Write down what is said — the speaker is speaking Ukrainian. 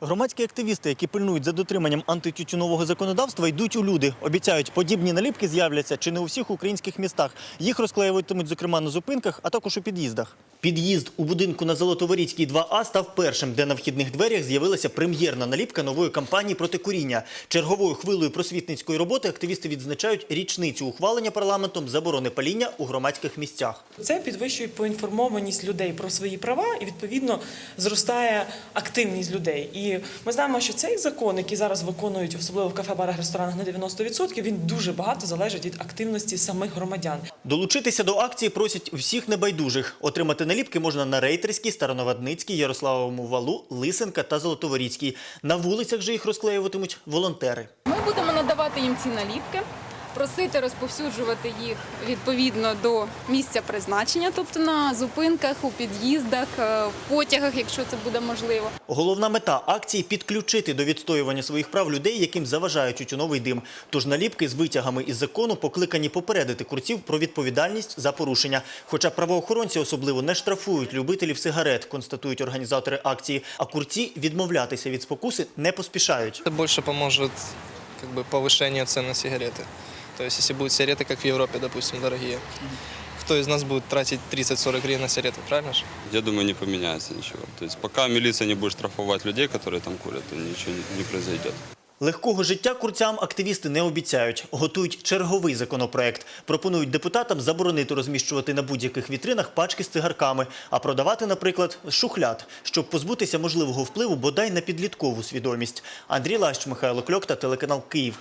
Громадські активісти, які пильнують за дотриманням антитютюнового законодавства, йдуть у люди. Обіцяють, подібні наліпки з'являться чи не у всіх українських містах. Їх розклеюватимуть, зокрема, на зупинках, а також у під'їздах. Під'їзд у будинку на Золотоворіцькій 2А став першим, де на вхідних дверях з'явилася прем'єрна наліпка нової кампанії проти куріння. Черговою хвилею просвітницької роботи активісти відзначають річницю ухвалення парламентом заборони паління у громадських місцях. Це підвищує поінформованість людей про свої права і відповідно зростає активність людей. І ми знаємо, що цей закон, який зараз виконують, особливо в кафе, барах, ресторанах на 90%, він дуже багато залежить від активності самих громадян. Долучитися до акції просять всіх небайдужих. Отримати наліпки можна на Рейтерській, Староновадницькій, Ярославовому валу, Лисенка та Золотоворіцькій. На вулицях же їх розклеюватимуть волонтери. Ми будемо надавати їм ці наліпки, просити розповсюджувати їх відповідно до місця призначення, тобто на зупинках, у під'їздах, е, в потягах, якщо це буде можливо. Головна мета акції підключити до відстоювання своїх прав людей, яким заважає тютюновий дим. Тож наліпки з витягами із закону покликані попередити курців про відповідальність за порушення. Хоча правоохоронці особливо не штрафують любителів сигарет, констатують організатори акції. А курці відмовлятися від спокуси не поспішають. Это больше поможет как бы, повышению цен на сигареты. То есть, если будут сигареты, как в Европе, допустим, дорогие, кто из нас будет тратить 30-40 гривен на сигареты, правильно же? Я думаю, не поменяется ничего. То есть пока милиция не будет штрафовать людей, которые там курят, то ничего не, не произойдет. Легкого життя курцям активісти не обіцяють. Готують черговий законопроект. Пропонують депутатам заборонити розміщувати на будь-яких вітринах пачки з цигарками, а продавати, наприклад, з шухляд, щоб позбутися можливого впливу бодай на підліткову свідомість. Андрій Лащ, Михайло Кльок та телеканал Київ.